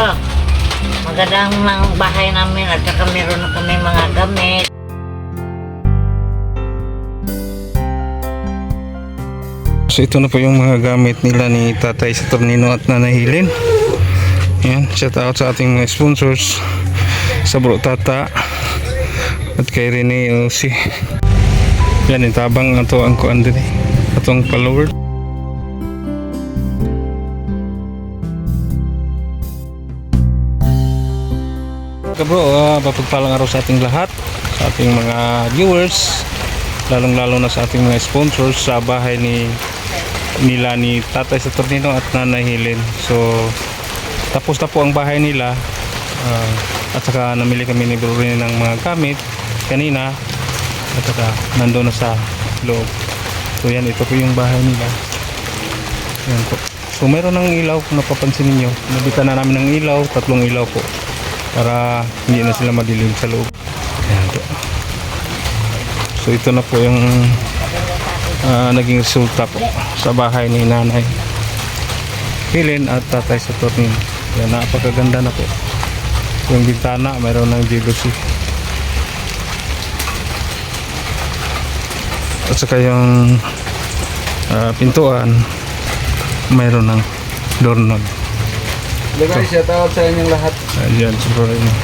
ito. Magandang ng bahay namin at saka meron na kami mga gamit. So ito na po yung mga gamit nila ni Tatay Saturnino at Nanay Hilin. Yan, shout out sa ating mga sponsors sa Bro Tata at kay Rene Elsie. Yan, itabang ato ang kuan din eh. Atong follower. Okay bro, uh, mapagpalang araw sa ating lahat, sa ating mga viewers, lalong-lalo na sa ating mga sponsors sa bahay ni nila ni Tatay Saturnino at Nanay Helen. So, tapos na po ang bahay nila ah, at saka namili kami ni Bro Rene ng mga gamit kanina at saka nandoon na sa loob. So yan, ito po yung bahay nila. Yan po. So meron ng ilaw kung napapansin ninyo. Nabitan na namin ng ilaw, tatlong ilaw po para hindi na sila madilim sa loob. Yan po. So ito na po yung ah, naging resulta po sa bahay ni nanay Helen at tatay sa Tornin. Yan, napakaganda na po. Yung bintana, mayroon ng jealousy. At saka yung ah, pintuan, mayroon ng doorknob. Diba, shout out sa inyong lahat. Ayan, siguro yun.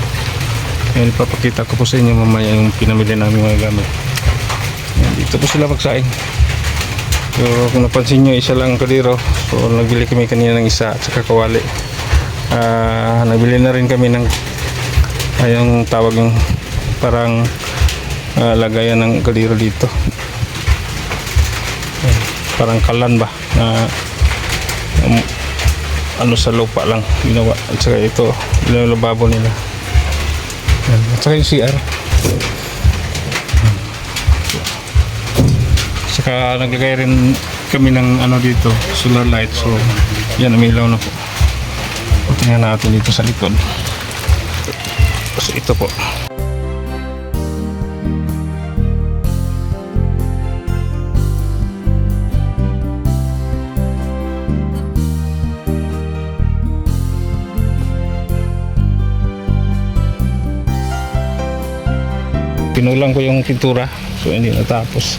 Yan, ipapakita ko po sa inyo mamaya yung pinamili namin mga gamit. Yan, dito po sila magsaing. So, kung napansin nyo, isa lang ang kadiro. So, nagbili kami kanina ng isa at saka kawali. Ah, nagbili na rin kami ng ayong tawag yung parang ah, lagayan ng kadiro dito. Yan, parang kalan ba? Na um, ano sa lupa lang ginawa. At saka ito yung lababo nila. Yan. at saka yung CR saka naglagay rin kami ng ano dito solar light. So yan umilaw na po. Tingnan natin dito sa likod. So ito po pinulang ko yung pintura. So hindi natapos.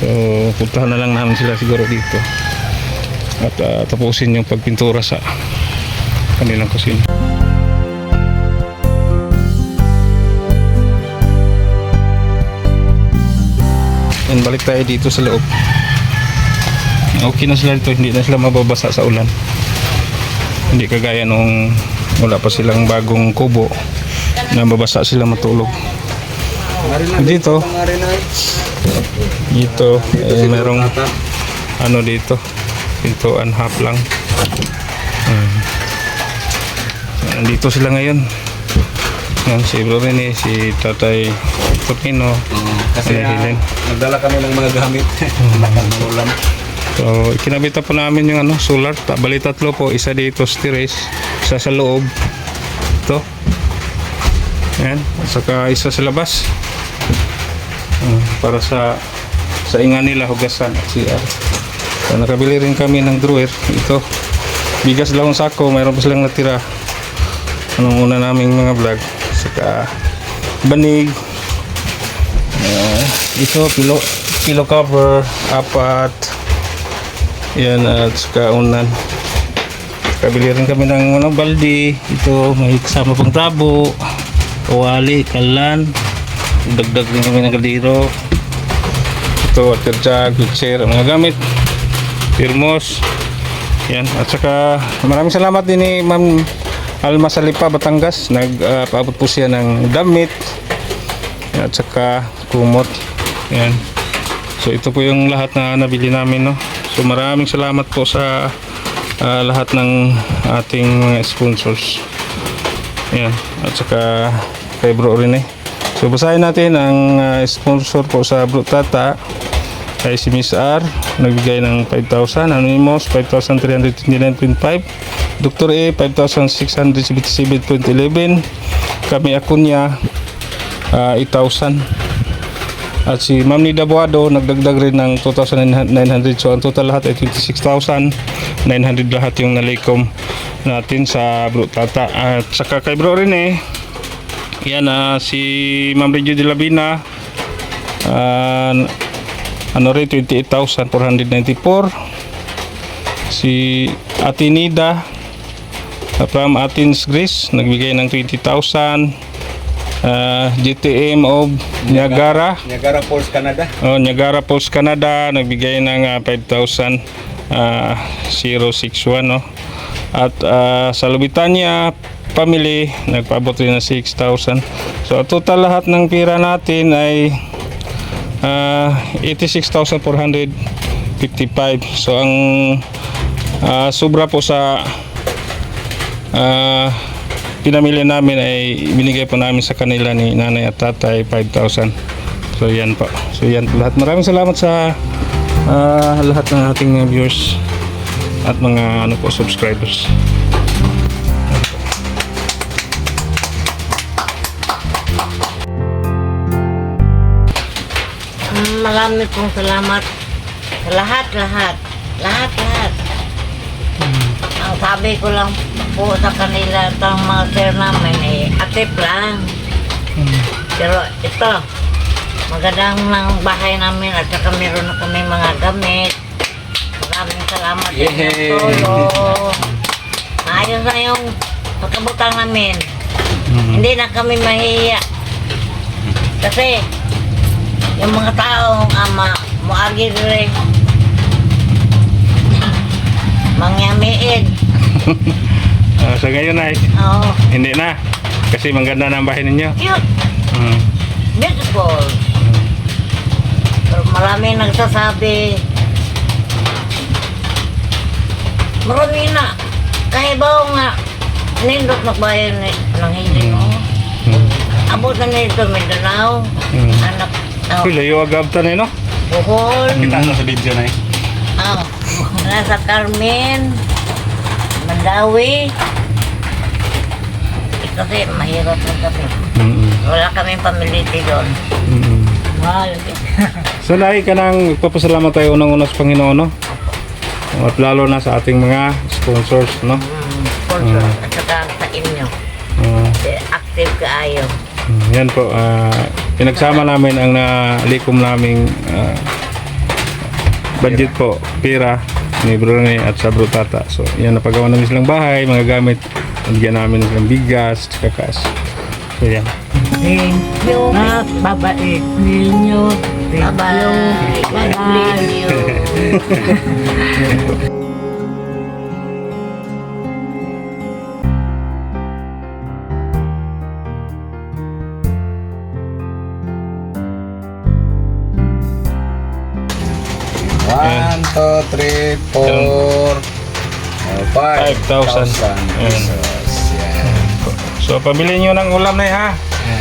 So puntahan na lang namin sila siguro dito. At ah, tapusin yung pagpintura sa kanilang kusina. Yan, balik tayo dito sa loob. Okay na sila dito. Hindi na sila mababasa sa ulan. Hindi kagaya nung wala pa silang bagong kubo na mabasa sila matulog Dito. Dito, eh, merong ano dito, pintuan half lang. Hmm. Nandito sila ngayon. Yan, si Bro Rene, si Tatay Turkino, Kasi Ay, ah, Helen. nagdala kami ng mga gamit. Lakas ng ulam. So, kinabita po namin yung ano, solar. Bali tatlo po, isa dito terrace, isa sa loob. Ito. Yan, at saka isa sa labas. Ah, para sa sa inga nila hugasan at CR. So, nakabili rin kami ng drawer. Ito. Bigas lang ang sako, mayroon pa silang natira. Anong una naming mga vlog. Saka banig. Ah, ito, pilo, pillow cover, apat. Yan at saka unan. Kabili rin kami ng ano, baldi. Ito may kasama pang tabo. Kawali, kalan. Dagdag din kami ng kadiro. Ito, water jug, wheelchair, mga gamit. Firmos. Yan. At saka maraming salamat din ni Ma'am Alma Salipa, Batangas. Nagpaabot po siya ng damit. At saka kumot. Yan. So ito po yung lahat na nabili namin no. So maraming salamat po sa ah, lahat ng ating mga sponsors. Yan. At saka kay Bro Rene. So basahin natin ang ah, sponsor po sa Bro Tata ay si Miss R nagbigay ng 5,000 Anonymous 5,329.5 Dr. A 5,677.11 kami Akunya ah, 8,000 At si Ma'am Nida Buado nagdagdag rin ng 2,900. So ang total lahat ay 26,900 lahat yung nalikom natin sa Bro Tata. At saka kay Bro rin eh. Yan ah, si Ma'am Regio de la Vina. ah, ano rin 28,494. Si Ate Nida uh, from Athens, Greece, nagbigay ng 20,000. Uh, GTM of Niagara, Niagara Falls, Canada. oh, Niagara Falls, Canada, nagbigay ng uh, 5,000 uh, 061, no? At uh, sa Lubitania family, nagpaabot rin ng 6,000. So, total lahat ng pira natin ay uh, 86,455. So, ang uh, sobra po sa Ah, pinamili namin ay binigay po namin sa kanila ni nanay at tatay 5,000 so yan po. So yan po lahat. Maraming salamat sa ah, lahat ng ating mga viewers at mga ano po subscribers. Marami pong salamat. Sa lahat-lahat. Lahat-lahat. Ang sabi ko lang po sa kanila itong mga sir namin eh, atip lang. Pero ito, magandang ng bahay namin at saka meron na kami mga gamit. Maraming salamat sa inyong tulong. Ayos na yung pagkabutang namin. Hindi na kami mahiya. Kasi, yung mga taong ama, muagi rin. Mangyamiid. So ngayon ay Oo. hindi na kasi maganda na ang bahay ninyo Cute. Mm. Beautiful. Pero marami nagsasabi, marami na. Kahit ba nga, nindot magbayan ni- ng hindi mo. Mm. Abot na nito, Mindanao. Mm. Anak, oh, Uy, layo agad ta na no Bohol. Kita na sa video na eh. Oh, nasa Carmen, Mandawi. Kasi mahirap lang kami. Mm. Wala kaming pamiliti doon. Mm. Mahal. So lahi ka nang magpapasalamat tayo unang-una sa Panginoon no at lalo na sa ating mga sponsors no Mm, sponsor. Mm. At saka sa inyo. Eh, Active kaayo. Mm, Yan po, ah, pinagsama namin ang nalikom naming ah, budget po, pira ni Brune at sa Brutata. So, yan, napagawa namin silang bahay, mga gamit. Bigyan namin ng bigas, tsaka kakas, So, yan. Thank you. Nak, babaik. Thank you. Bye-bye. One, two, three, four, five thousand. Ayan. So, pabili nyo ng ulam na eh, ha.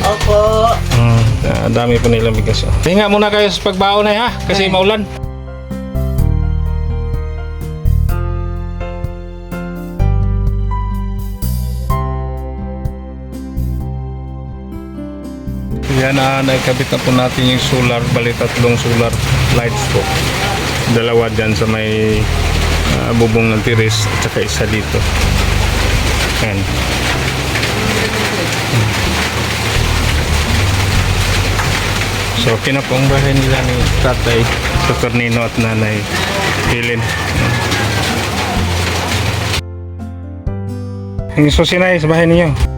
Opo. Mm, ah, dami po nilang bigas. Oh. Hinga muna kayo sa pagbaon na eh, ha, kasi maulan. Yan na, naikabit na po natin yung solar, bali tatlong solar lights po. Dalawa dyan sa may ah, bubong ng tiris, at saka isa dito. Yan. So, okay na po ang bahay nila ni tatay, Dr. Nino at nanay Helen. Ang susinay sa bahay ninyo.